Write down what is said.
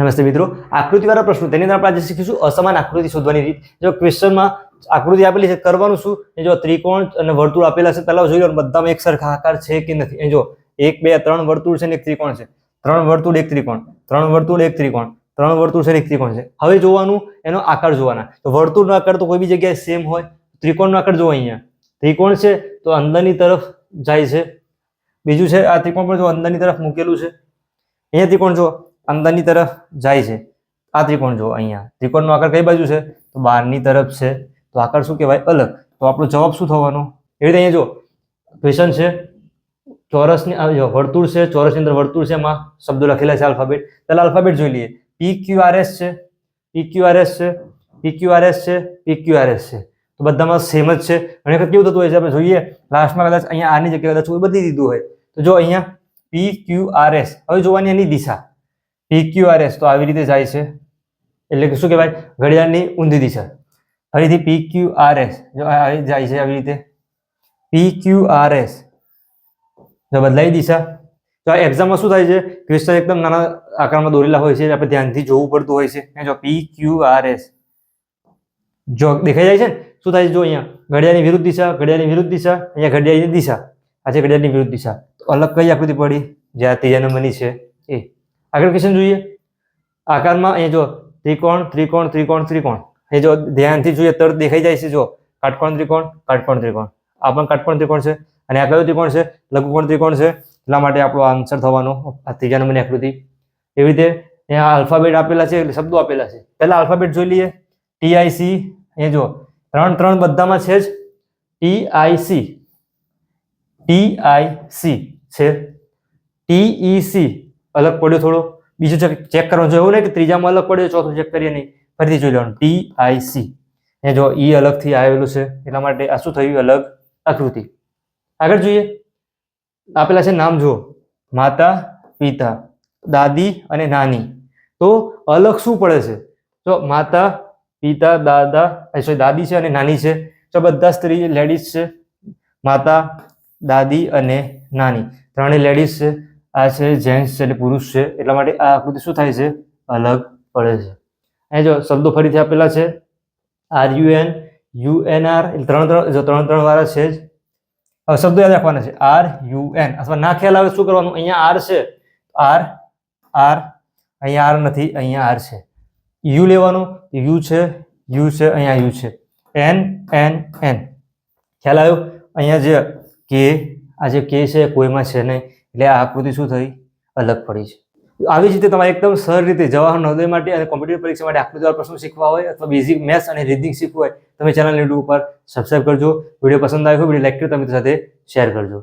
નમસ્તે મિત્રો. આકૃતિવાળા પ્રશ્નો. તેની અંદર આપણે આજે શીખીશું અસમાન આકૃતિ શોધવાની રીત. જો ક્વેશ્ચનમાં આકૃતિ આપેલી છે, કરવાનું શું? એ જો ત્રિકોણ અને વર્તુળ આપેલા છે, પહેલા જોઈ લો બધામાં એક સરખા આકાર છે કે નથી. એ જો એક, બે, ત્રણ વર્તુળ છે ને એક ત્રિકોણ છે. ત્રણ વર્તુળ, એક ત્રિકોણ. ત્રણ વર્તુળ, એક ત્રિકોણ. ત્રણ વર્તુળ છે એક ત્રિકોણ છે. હવે જોવાનું એનો આકાર જોવાના. તો વર્તુળનો આકાર તો કોઈ બી જગ્યાએ સેમ હોય. ત્રિકોણનો આકાર જોવો અહીંયા. ત્રિકોણ છે તો અંદરની તરફ જાય છે. બીજું છે, આ ત્રિકોણ પણ જો અંદરની તરફ મૂકેલું છે. અહીંયા ત્રિકોણ જો અંદરની તરફ જાય છે. આ ત્રિકોણ જો અહીંયા. ત્રિકોણનો આકાર કઈ બાજુ છે? તો બહારની તરફ છે. તો આકાર શું કહેવાય? અલગ. તો આપણો જવાબ શું થવાનો? એ રીતે અહીંયા જો ક્વેશ્ચન છે, ચોરસની જો વર્તુળ છે, ચોરસની અંદર વર્તુળ છે, એમાં શબ્દો લખેલા છે આલ્ફાબેટ પહેલા આલ્ફાબેટ જોઈ લઈએ. પી ક્યુ આર એસ છે. પી ક્યુ આર એસ છે. પી ક્યુ આર એસ છે. પી ક્યુ આર એસ છે. તો બધામાં સેમ જ છે. અને વખત કેવું થતું હોય છે? આપણે જોઈએ. લાસ્ટમાં કદાચ અહીંયા આની જગ્યાએ કદાચ બદલી દીધું હોય. તો જો અહીંયા પી ક્યુ આર એસ હવે જોવાની એની દિશા. પી ક્યુ આર એસ તો આવી રીતે જાય છે. એટલે કે શું કહેવાય? ઘડિયાળની ઊંધી દિશા. ફરીથી એસ જો જાય છે આવી રીતે. પી ક્યુ આર એસ જો બદલાઈ દિશા. તો આ એક્ઝામમાં શું થાય છે? ક્વેશ્ચન એકદમ નાના આકારમાં દોરેલા હોય છે. આપણે ધ્યાનથી જોવું પડતું હોય છે. જો પી ક્યુ આર એસ જો દેખાઈ જાય છે ને? શું થાય છે? જો અહીંયા ઘડિયાળની વિરુદ્ધ દિશા, ઘડિયાળની વિરુદ્ધ દિશા, અહીંયા ઘડિયાળની દિશા. આ છે ઘડિયાળની વિરુદ્ધ દિશા. અલગ કઈ આકૃતિ પડી? જે આ ત્રીજા નંબરની છે. એ. આગળ ક્વેશ્ચન જોઈએ. આકારમાં અહીંયા જો ત્રિકોણ ત્રિકોણ ત્રિકોણ ત્રિકોણ. એ જો ધ્યાનથી જોઈએ, તરત દેખાઈ જાય છે જો કાટકોણ ત્રિકોણ કાટકોણ ત્રિકોણ. આ પણ કાટકોણ ત્રિકોણ છે. અને આ કયો ત્રિકોણ છે? લઘુકોણ ત્રિકોણ છે. એટલા માટે આપણો આન્સર થવાનો, આ ત્રીજા નંબરની આકૃતિ. એવી રીતે અહીંયા આલ્ફાબેટ આપેલા છે, એટલે શબ્દો આપેલા છે. પહેલા આલ્ફાબેટ જોઈ લઈએ. ટીઆઈસી અહીંયા જો ત્રણ ત્રણ બધામાં છે જ. ટીઆઈસી ટીઆઈસી છે. ટીઈસી અલગ પડ્યો થોડો. બીજું ચેક કરવાનું છે એવું નહીં કે ત્રીજામાં અલગ પડ્યો, ચોથું ચેક કરીએ નહીં. ફરીથી જોઈ લેવાનું. સી એ જો ઈ અલગથી આવેલું છે, એટલા માટે આ શું થયું? અલગ આકૃતિ. આગળ જોઈએ. આપેલા છે નામ જુઓ. માતા, પિતા, દાદી અને નાની. તો અલગ શું પડે છે? તો માતા, પિતા, દાદા સોરી દાદી છે અને નાની છે. તો બધા સ્ત્રી લેડીઝ છે, માતા, દાદી અને નાની. ત્રણેય લેડીઝ છે. આ છે જેન્ટ્સ છે એટલે પુરુષ છે. એટલા માટે આ આકૃતિ શું થાય છે? અલગ પડે છે. અહીંયા જો શબ્દો ફરીથી આપેલા છે. R U N U N R ત્રણ ત્રણ, જો ત્રણ ત્રણ વાળા છે જ. હવે શબ્દો યાદ રાખવાના છે. આર યુ એન અથવા ના ખ્યાલ આવે શું કરવાનું? અહીંયા આર છે. આર આર અહીંયા આર નથી, અહીંયા આર છે. યુ લેવાનું યુ છે યુ છે, અહીંયા યુ છે. એન એન એન ખ્યાલ આવ્યો? અહીંયા જે કે આ જે કે છે, કોઈમાં છે નહીં. એટલે આ આકૃતિ શું થઈ? અલગ પડી છે. આવી જ રીતે તમારે એકદમ સરળ રીતે જવાહર નવોદય માટે અને કોમ્પ્યુટર પરીક્ષા માટે આકૃતિવાળા પ્રશ્નો શીખવા હોય અથવા બેઝિક મેથ્સ અને રીડિંગ શીખવું હોય, તમે ચેનલ યુટ્યુબ ઉપર સબસ્ક્રાઈબ કરજો. વીડિયો પસંદ આવ્યો વીડિયો લાઈક કરી, તમે સાથે શેર કરજો.